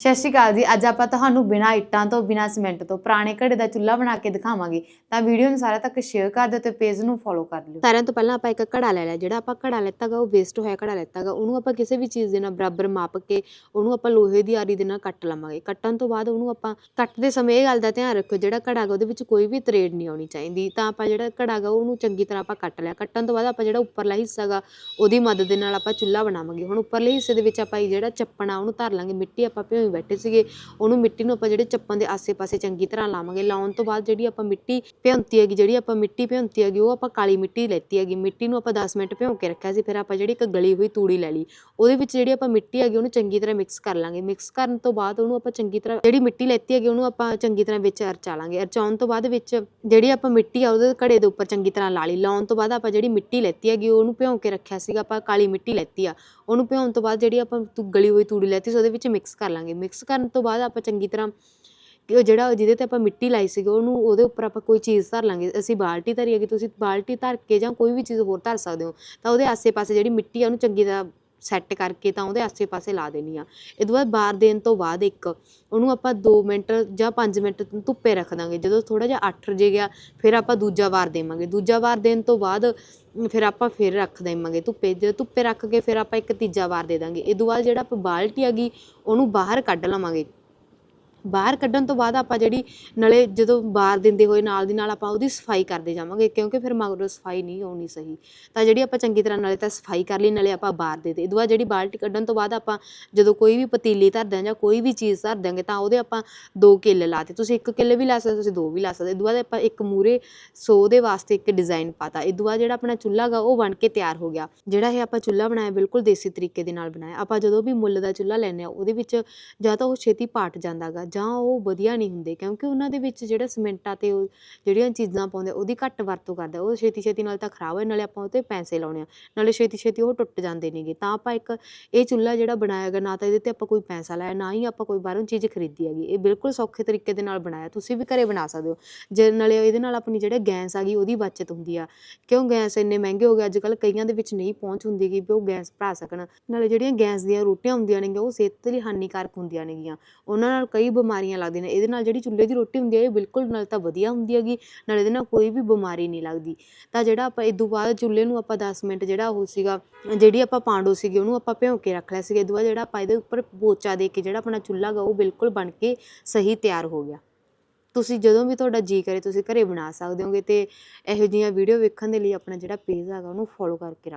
ਸਤਿ ਸ਼੍ਰੀ ਅਕਾਲ ਜੀ। ਅੱਜ ਆਪਾਂ ਤੁਹਾਨੂੰ ਬਿਨਾਂ ਇੱਟਾਂ ਤੋਂ, ਬਿਨਾਂ ਸੀਮੈਂਟ ਤੋਂ ਪੁਰਾਣੇ ਘੜੇ ਦਾ ਚੁੱਲ੍ਹਾ ਬਣਾ ਕੇ ਦਿਖਾਵਾਂਗੇ। ਤਾਂ ਵੀਡੀਓ ਨੂੰ ਸਾਰਾ ਤੱਕ ਸ਼ੇਅਰ ਕਰ ਦਿਓ ਤੇ ਪੇਜ ਨੂੰ ਫੋਲੋ ਕਰ ਲਿਓ। ਸਾਰਿਆਂ ਤੋਂ ਪਹਿਲਾਂ ਆਪਾਂ ਇੱਕ ਘੜਾ ਲੈ ਲਿਆ। ਜਿਹੜਾ ਆਪਾਂ ਘੜਾ ਲੈਤਾਗਾ ਉਹ ਵੇਸਟ ਹੋਇਆ ਘੜਾ ਲੈਤਾਗਾ ਉਹਨੂੰ ਆਪਾਂ ਕਿਸੇ ਵੀ ਚੀਜ਼ ਦੇ ਨਾਲ ਬਰਾਬਰ ਮਾਪ ਕੇ, ਉਹਨੂੰ ਆਪਾਂ ਲੋਹੇ ਦੀ ਆਰੀ ਦੇ ਨਾਲ ਕੱਟ ਲਵਾਂਗੇ। ਕੱਟਣ ਤੋਂ ਬਾਅਦ ਉਹਨੂੰ ਆਪਾਂ ਕੱਟਦੇ ਸਮੇਂ ਇਹ ਗੱਲ ਦਾ ਧਿਆਨ ਰੱਖਿਓ, ਜਿਹੜਾ ਘੜਾ ਗਾ, ਉਹਦੇ ਵਿੱਚ ਕੋਈ ਵੀ ਤਰੇੜ ਨਹੀਂ ਆਉਣੀ ਚਾਹੀਦੀ। ਤਾਂ ਆਪਾਂ ਜਿਹੜਾ ਘੜਾ ਗਾ, ਉਹਨੂੰ ਚੰਗੀ ਤਰ੍ਹਾਂ ਆਪਾਂ ਕੱਟ ਲਿਆ। ਕੱਟਣ ਤੋਂ ਬਾਅਦ ਆਪਾਂ ਜਿਹੜਾ ਉੱਪਰਲਾ ਹਿੱਸਾ ਗਾ, ਉਹਦੀ ਮਦਦ ਦੇ ਨਾਲ ਆਪਾਂ ਚੁੱਲ੍ਹਾ ਬਣਾਵਾਂਗੇ। ਹੁਣ ਉੱਪਰਲੇ ਹਿੱਸੇ ਦੇ ਵਿੱਚ ਆਪਾਂ ਜਿਹੜਾ ਚੱਪਣਾ, ਉਹਨੂੰ ਧਰ ਲਾਂਗੇ। ਮਿੱਟੀ ਆਪਾਂ ਭਿਓਈ ਬੈਠੇ ਸੀਗੇ। ਉਹਨੂੰ ਮਿੱਟੀ ਨੂੰ ਆਪਾਂ ਜਿਹੜੇ ਚੱਪਣ ਦੇ ਆਸੇ-ਪਾਸੇ ਚੰਗੀ ਤਰ੍ਹਾਂ ਲਾਵਾਂਗੇ, ਲਾਉਣ ਤੋਂ ਬਾਅਦ ਜਿਹੜੀ ਆਪਾਂ ਮਿੱਟੀ ਭਿਉਂਤੀ ਹੈਗੀ, ਜਿਹੜੀ ਆਪਾਂ ਮਿੱਟੀ ਭਿਉਂਤੀ ਹੈਗੀ, ਉਹ ਆਪਾਂ ਕਾਲੀ ਮਿੱਟੀ ਲੈਤੀ ਹੈਗੀ। ਮਿੱਟੀ ਨੂੰ ਆਪਾਂ 10 ਮਿੰਟ ਭਿਉਂ ਕੇ ਰੱਖਿਆ ਸੀ, ਫਿਰ ਆਪਾਂ ਜਿਹੜੀ ਇੱਕ ਗਲੀ ਹੋਈ ਤੂੜੀ ਲੈ ਲਈ। ਉਹਦੇ ਵਿੱਚ ਜਿਹੜੀ ਆਪਾਂ ਮਿੱਟੀ ਹੈਗੀ, ਉਹਨੂੰ ਚੰਗੀ ਤਰ੍ਹਾਂ ਮਿਕਸ ਕਰ ਲਾਂਗੇ। ਮਿਕਸ ਕਰਨ ਤੋਂ ਬਾਅਦ ਉਹਨੂੰ ਆਪਾਂ ਚੰਗੀ ਤਰ੍ਹਾਂ ਜਿਹੜੀ ਮਿੱਟੀ ਲੈਤੀ ਹੈਗੀ, ਉਹਨੂੰ ਆਪਾਂ ਚੰਗੀ ਤਰ੍ਹਾਂ ਵਿੱਚ ਅਰਚਾ ਲਾਂਗੇ ਅਰਚਾਉਣ ਤੋਂ ਬਾਅਦ ਵਿੱਚ ਜਿਹੜੀ ਆਪਾਂ ਮਿੱਟੀ ਆ, ਉਹਦੇ ਘੜੇ ਦੇ ਉੱਪਰ ਚੰਗੀ ਤਰ੍ਹਾਂ ਲਾ ਲਈ। ਲਾਉਣ ਤੋਂ ਬਾਅਦ ਆਪਾਂ ਜਿਹੜੀ ਮਿੱਟੀ ਲੈਤੀ ਹੈਗੀ, ਉਹਨੂੰ ਭਿਉਂ ਕੇ ਰੱਖਿਆ ਸੀਗਾ, ਆਪਾਂ ਕਾਲੀ ਮਿੱਟੀ ਲੈਤੀ ਆ। ਉਹਨੂੰ ਭਿਉਣ ਤੋਂ ਬਾਅਦ ਜਿਹੜੀ ਆਪਾਂ ਤੂ- ਗਲੀ ਹੋਈ ਤੂੜੀ ਲੈਤੀ ਸੀ, ਉਹਦੇ ਵਿੱਚ ਮਿਕਸ ਕਰ ਲਾਂਗੇ। ਮਿਕਸ ਕਰਨ ਤੋਂ ਬਾਅਦ ਆਪਾਂ ਚੰਗੀ ਤਰ੍ਹਾਂ ਕਿ ਉਹ ਜਿਹੜਾ ਜਿਹਦੇ ਤੇ ਆਪਾਂ ਮਿੱਟੀ ਲਾਈ ਸੀਗੀ, ਉਹਨੂੰ ਉਹਦੇ ਉੱਪਰ ਆਪਾਂ ਕੋਈ ਚੀਜ਼ ਧਰ ਲਾਂਗੇ। ਅਸੀਂ ਬਾਲਟੀ ਧਰੀ ਹੈਗੀ ਤੁਸੀਂ ਬਾਲਟੀ ਧਰ ਕੇ ਜਾਂ ਕੋਈ ਵੀ ਚੀਜ਼ ਹੋਰ ਧਰ ਸਕਦੇ ਹੋ, ਤਾਂ ਉਹਦੇ ਆਸੇ-ਪਾਸੇ ਜਿਹੜੀ ਮਿੱਟੀ ਆ ਉਹਨੂੰ ਚੰਗੀ ਤਰ੍ਹਾਂ ਸੈੱਟ ਕਰਕੇ ਤਾਂ ਉਹਦੇ ਆਸੇ-ਪਾਸੇ ਲਾ ਦੇਣੀ ਆ। ਇਹ ਤੋਂ ਬਾਅਦ ਬਾਰ ਦੇਣ ਤੋਂ ਬਾਅਦ ਇੱਕ, ਉਹਨੂੰ ਆਪਾਂ 2 ਮਿੰਟ ਜਾਂ 5 ਮਿੰਟ ਧੁੱਪੇ ਰੱਖ ਦਾਂਗੇ। ਜਦੋਂ ਥੋੜਾ ਜਿਹਾ ਅੱਠ ਰਜੇ ਗਿਆ, ਫਿਰ ਆਪਾਂ ਦੂਜਾ ਵਾਰ ਦੇਵਾਂਗੇ। ਦੂਜਾ ਵਾਰ ਦੇਣ ਤੋਂ ਬਾਅਦ ਫਿਰ ਆਪਾਂ ਫਿਰ ਰੱਖ ਦੇਵਾਂਗੇ ਧੁੱਪੇ। ਜੇ ਧੁੱਪੇ ਰੱਖ ਕੇ ਫਿਰ ਆਪਾਂ ਇੱਕ ਤੀਜਾ ਵਾਰ ਦੇ ਦਾਂਗੇ। ਇਹ ਤੋਂ ਬਾਅਦ ਜਿਹੜਾ ਆਪਾਂ ਬਾਲਟੀ ਹੈਗੀ, ਉਹਨੂੰ ਬਾਹਰ ਕੱਢ ਲਵਾਂਗੇ। ਬਾਹਰ ਕੱਢਣ ਤੋਂ ਬਾਅਦ ਆਪਾਂ ਜਿਹੜੀ ਨਾਲੇ ਜਦੋਂ ਬਾਹਰ ਦਿੰਦੇ ਹੋਏ ਨਾਲ ਦੀ ਨਾਲ ਆਪਾਂ ਉਹਦੀ ਸਫ਼ਾਈ ਕਰਦੇ ਜਾਵਾਂਗੇ, ਕਿਉਂਕਿ ਫਿਰ ਮਗਰੋਂ ਸਫ਼ਾਈ ਨਹੀਂ ਹੋਣੀ ਸਹੀ। ਤਾਂ ਜਿਹੜੀ ਆਪਾਂ ਚੰਗੀ ਤਰ੍ਹਾਂ ਨਾਲੇ ਤਾਂ ਸਫ਼ਾਈ ਕਰ ਲਈ, ਨਾਲੇ ਆਪਾਂ ਬਾਹਰ ਦੇ ਦੇ। ਇਹ ਤੋਂ ਬਾਅਦ ਜਿਹੜੀ ਬਾਲਟੀ ਕੱਢਣ ਤੋਂ ਬਾਅਦ ਆਪਾਂ ਜਦੋਂ ਕੋਈ ਵੀ ਪਤੀਲੀ ਧਰਦੇ ਹਾਂ ਜਾਂ ਕੋਈ ਵੀ ਚੀਜ਼ ਧਰ ਦਿਆਂਗੇ, ਤਾਂ ਉਹਦੇ ਆਪਾਂ ਦੋ ਕਿੱਲ ਲਾਤੇ ਤੁਸੀਂ ਇੱਕ ਕਿੱਲ ਵੀ ਲਾ ਸਕਦੇ ਤੁਸੀਂ ਦੋ ਵੀ ਲਾ ਸਕਦੇ ਇਹ ਤੋਂ ਬਾਅਦ ਆਪਾਂ ਇੱਕ ਮੂਰੇ ਸੋ ਦੇ ਵਾਸਤੇ ਇੱਕ ਡਿਜ਼ਾਈਨ ਪਾਤਾ। ਇਹ ਤੋਂ ਬਾਅਦ ਜਿਹੜਾ ਆਪਣਾ ਚੁੱਲ੍ਹਾ ਗਾ, ਉਹ ਬਣ ਕੇ ਤਿਆਰ ਹੋ ਗਿਆ। ਜਿਹੜਾ ਇਹ ਆਪਾਂ ਚੁੱਲ੍ਹਾ ਬਣਾਇਆ, ਬਿਲਕੁਲ ਦੇਸੀ ਤਰੀਕੇ ਦੇ ਨਾਲ ਬਣਾਇਆ। ਆਪਾਂ ਜਦੋਂ ਵੀ ਮੁੱਲ ਦਾ ਚੁੱਲ੍ਹਾ ਲੈਂਦੇ ਆ ਉਹਦੇ ਵਿੱਚ ਜਾਂ ਤਾਂ ਉਹ ਛੇਤੀ ਪਾਟ ਜਾਂਦਾ ਗਾ। ਜਾਂ ਉਹ ਵਧੀਆ ਨਹੀਂ ਹੁੰਦੇ, ਕਿਉਂਕਿ ਉਹਨਾਂ ਦੇ ਵਿੱਚ ਜਿਹੜਾ ਸੀਮੈਂਟਾਂ ਤੇ ਉਹ ਜਿਹੜੀਆਂ ਚੀਜ਼ਾਂ ਪਾਉਂਦੇ ਉਹਦੀ ਘੱਟ ਵਰਤੋਂ ਕਰਦੇ ਉਹ ਛੇਤੀ ਛੇਤੀ ਨਾਲ ਤਾਂ ਖਰਾਬ ਹੋਏ, ਨਾਲੇ ਆਪਾਂ ਉਹ 'ਤੇ ਪੈਸੇ ਲਾਉਣੇ ਆ, ਨਾਲੇ ਛੇਤੀ ਛੇਤੀ ਉਹ ਟੁੱਟ ਜਾਂਦੇ ਨੇਗੇ। ਤਾਂ ਆਪਾਂ ਇੱਕ ਇਹ ਚੁੱਲ੍ਹਾ ਜਿਹੜਾ ਬਣਾਇਆ ਗਿਆ ਨਾ ਤਾਂ ਇਹਦੇ ਤੇ ਆਪਾਂ ਕੋਈ ਪੈਸਾ ਲਾਇਆ, ਨਾ ਹੀ ਆਪਾਂ ਕੋਈ ਬਾਹਰੋਂ ਚੀਜ਼ ਖਰੀਦੀ ਹੈਗੀ। ਇਹ ਬਿਲਕੁਲ ਸੌਖੇ ਤਰੀਕੇ ਦੇ ਨਾਲ ਬਣਾਇਆ, ਤੁਸੀਂ ਵੀ ਘਰੇ ਬਣਾ ਸਕਦੇ ਹੋ। ਜੇ ਨਾਲੇ ਇਹਦੇ ਨਾਲ ਆਪਣੀ ਜਿਹੜੇ ਗੈਸ ਆ ਗਈ, ਉਹਦੀ ਬਚਤ ਹੁੰਦੀ ਆ। ਕਿਉਂ ਗੈਸ ਇੰਨੇ ਮਹਿੰਗੇ ਹੋ ਗਏ ਅੱਜ ਕੱਲ੍ਹ ਕਈਆਂ ਦੇ ਵਿੱਚ ਨਹੀਂ ਪਹੁੰਚ ਹੁੰਦੀ ਕਿ ਵੀ ਉਹ ਗੈਸ ਭਰਾ ਸਕਣ। ਨਾਲੇ ਜਿਹੜੀਆਂ ਗੈਸ ਦੀਆਂ ਰੋਟੀਆਂ ਹੁੰਦੀਆਂ ਨੇਗੀਆਂ, ਉਹ ਸਿਹਤ ਲਈ ਹਾਨੀਕਾਰਕ ਹੁੰਦੀਆਂ ਨੇਗੀਆਂ। ਉਹਨਾਂ ਨਾਲ ਕਈ ਬਿਮਾਰੀਆਂ ਲੱਗਦੀਆਂ ਨੇ, ਇਹਦੇ ਨਾਲ ਜਿਹੜੀ ਚੁੱਲ੍ਹੇ ਦੀ ਰੋਟੀ ਹੁੰਦੀ ਹੈ, ਇਹ ਬਿਲਕੁਲ ਨਾਲ ਤਾਂ ਵਧੀਆ ਹੁੰਦੀ ਹੈਗੀ, ਨਾਲ ਇਹਦੇ ਨਾਲ ਕੋਈ ਵੀ ਬਿਮਾਰੀ ਨਹੀਂ ਲੱਗਦੀ। ਤਾਂ ਜਿਹੜਾ ਆਪਾਂ, ਇਹ ਤੋਂ ਬਾਅਦ ਚੁੱਲ੍ਹੇ ਨੂੰ ਆਪਾਂ ਦਸ ਮਿੰਟ ਜਿਹੜਾ ਉਹ ਸੀਗਾ, ਜਿਹੜੀ ਆਪਾਂ ਪਾਂਡੋ ਸੀਗੇ, ਉਹਨੂੰ ਆਪਾਂ ਭਿਉਂ ਕੇ ਰੱਖ ਲਿਆ ਸੀਗਾ, ਇਹ ਤੋਂ ਬਾਅਦ ਜਿਹੜਾ ਆਪਾਂ ਇਹਦੇ ਉੱਪਰ ਪੋਚਾ ਦੇ ਕੇ ਜਿਹੜਾ ਆਪਣਾ ਚੁੱਲ੍ਹਾ ਗਾ, ਉਹ ਬਿਲਕੁਲ ਬਣ ਕੇ ਸਹੀ ਤਿਆਰ ਹੋ ਗਿਆ। ਤੁਸੀਂ ਜਦੋਂ ਵੀ ਤੁਹਾਡਾ ਜੀ ਕਰੇ, ਤੁਸੀਂ ਘਰੇ ਬਣਾ ਸਕਦੇ ਹੋਗੇ ਤੇ ਇਹੋ ਜਿਹੀਆਂ ਵੀਡੀਓ ਵੇਖਣ ਦੇ ਲਈ ਆਪਣਾ ਜਿਹੜਾ ਪੇਜ ਹੈਗਾ, ਉਹਨੂੰ ਫੋਲੋ ਕਰਕੇ ਰੱਖ